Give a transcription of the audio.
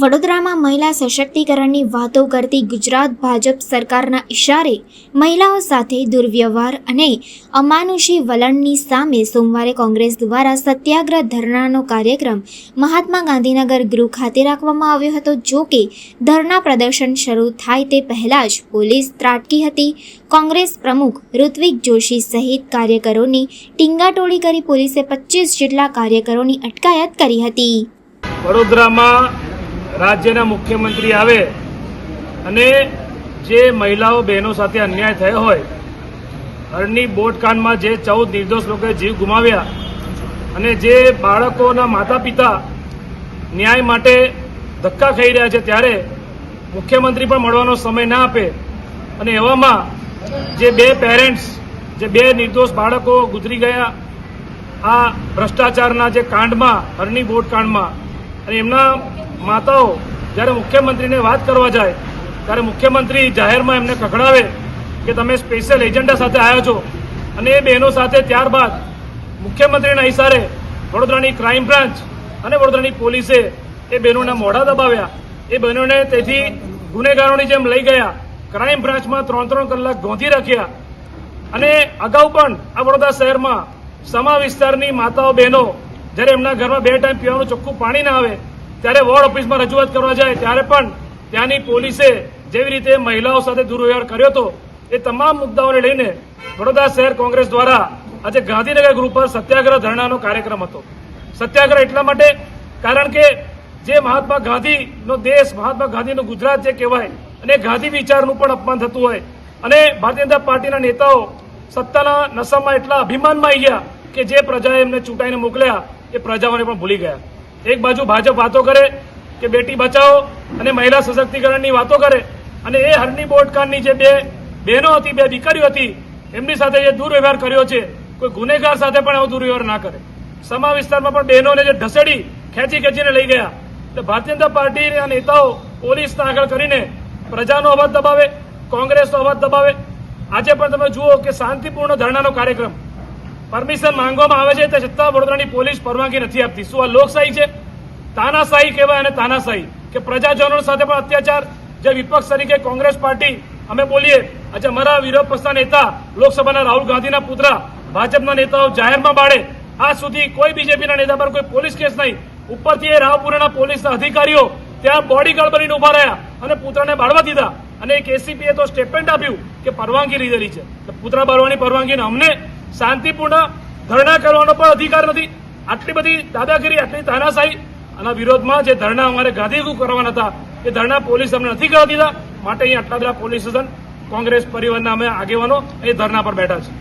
વડોદરામાં મહિલા સશક્તિકરણની વાતો કરતી ગુજરાત ભાજપ સરકારના ઇશારે મહિલાઓ સાથે દુર્વ્યવહાર અને અમાનુષી વલણની સામે સોમવારે કોંગ્રેસ દ્વારા સત્યાગ્રહ ધરણાનો કાર્યક્રમ મહાત્મા ગાંધીનગર ગૃહ ખાતે રાખવામાં આવ્યો હતો. જો કે ધરણા પ્રદર્શન શરૂ થાય તે પહેલાં જ પોલીસ ત્રાટકી હતી. કોંગ્રેસ પ્રમુખ ઋત્વિક જોશી સહિત કાર્યકરોની ટીંગાટોળી કરી પોલીસે પચીસ જેટલા કાર્યકરોની અટકાયત કરી હતી. વડોદરામાં રાજ્યના મુખ્યમંત્રી આવે અને જે મહિલાઓ બહેનો સાથે અન્યાય થયો હોય, હરની બોટકાંડમાં જે ચૌદ નિર્દોષ લોકોએ જીવ ગુમાવ્યા અને જે બાળકોના માતા પિતા ન્યાય માટે ધક્કા ખાઈ રહ્યા છે ત્યારે મુખ્યમંત્રી પણ મળવાનો સમય ના આપે અને એવામાં જે બે પેરેન્ટ્સ, જે બે નિર્દોષ બાળકો ગુજરી ગયા, આ ભ્રષ્ટાચારના જે કાંડમાં, હરની બોટ કાંડમાં અને એમના માતાઓ જ્યારે મુખ્યમંત્રીને વાત કરવા જાય, ત્યારે મુખ્યમંત્રી જાહેરમાં એમને ખખડાવે કે તમે સ્પેશિયલ એજન્ડા સાથે આવ્યા છો. અને એ બહેનો સાથે ત્યારબાદ મુખ્યમંત્રીના ઇશારે વડોદરાની ક્રાઇમ બ્રાન્ચ અને વડોદરાની પોલીસે એ બહેનોના મોઢા દબાવ્યા. એ બહેનોને તેથી ગુનેગારોની જેમ લઈ ગયા, ક્રાઇમ બ્રાન્ચમાં ત્રણ ત્રણ કલાક ગોંધી રાખ્યા. અને અગાઉ પણ આ વડોદરા શહેરમાં સમા વિસ્તારની માતાઓ બહેનો જ્યારે એમના ઘરમાં બે ટાઈમ પીવાનું ચોખ્ખું પાણી ના આવે, ત્યારે વોર્ડ ઓફિસમાં રજૂઆત કરવા જાય, ત્યારે પણ ત્યાંની પોલીસે જેવી રીતે મહિલાઓ સાથે દુર્વ્યવહાર કર્યો હતો, એ તમામ મુદ્દાઓને લઈને વડોદરા શહેર કોંગ્રેસ દ્વારા આજે ગાંધીનગર ગ્રુપ પર સત્યાગ્રહ ધરણાનો કાર્યક્રમ હતો. સત્યાગ્રહ એટલા માટે, કારણ કે જે મહાત્મા ગાંધીનો દેશ, મહાત્મા ગાંધીનું ગુજરાત જે કહેવાય, અને ગાંધી વિચારનું પણ અપમાન થતું હોય, અને ભારતીય જનતા પાર્ટીના નેતાઓ સત્તાના નશામાં એટલા અભિમાનમાં આવી ગયા કે જે પ્રજાએ એમને ચૂંટાઈને મોકલ્યા એ પ્રજાઓને પણ ભૂલી ગયા. એક બાજુ ભાજપ વાતો કરે કે બેટી બચાવો અને મહિલા સશક્તિકરણની વાતો કરે અને એ હરની બોટકાંડની જે બે બહેનો હતી, બે દીકરીઓ હતી, એમની સાથે જે દુર્વ્યવહાર કર્યો છે, કોઈ ગુનેગાર સાથે પણ આવો દુર્વ્યવહાર ના કરે. સમા વિસ્તારમાં પણ બહેનોને જે ઢસેડી ખેંચી ખેંચીને લઈ ગયા. એટલે ભારતીય જનતા પાર્ટીના નેતાઓ પોલીસને આગળ કરીને પ્રજાનો અવાજ દબાવે, કોંગ્રેસનો અવાજ દબાવે. આજે પણ તમે જુઓ કે શાંતિપૂર્ણ ધરણાનો કાર્યક્રમ પરમિશન માંગવામાં આવે છે તે છતાં વડોદરાની પોલીસ પરવાનગી નથી આપતી. શું આ લોકશાહી છે? તાનાશાહી કહેવાય અને તાનાશાહી. કે પ્રજાજનો સાથે પણ અત્યાચાર. જે વિપક્ષ તરીકે કોંગ્રેસ પાર્ટી, અમે બોલીએ, આજે અમારા વિરોધ પક્ષના નેતા, લોકસભાના રાહુલ ગાંધીના પુત્રા, ભાજપના નેતાઓ જાહેરમાં બાળે. આજ સુધી કોઈ બીજેપીના નેતા પર કોઈ પોલીસ કેસ નહીં. ઉપરથી એ રાવપુરાના પોલીસના અધિકારીઓ ત્યાં બોડીગાર્ડ બનીને ઊભા રહ્યા અને પુત્રને બાળવા દીધા. અને એક એસીપીએ તો સ્ટેટમેન્ટ આપ્યું કે પરવાનગી લીધેલી છે. પુતળા બાળવાની પરવાનગીને અમને શાંતિપૂર્ણ ધરણા કરવાનો પણ અધિકાર નથી. આટલી બધી દાદાગીરી, આટલી તાનાશાહી આના વિરોધમાં જે ધરણા અમારે ગાંધીગુ કરવાના હતા, એ ધરણા પોલીસ અમને નથી કરવા દીધા. માટે અહીં આટલા બધા પોલીસ સ્ટેશન, કોંગ્રેસ પરિવારના અમે આગેવાનો એ ધરણા પર બેઠા છે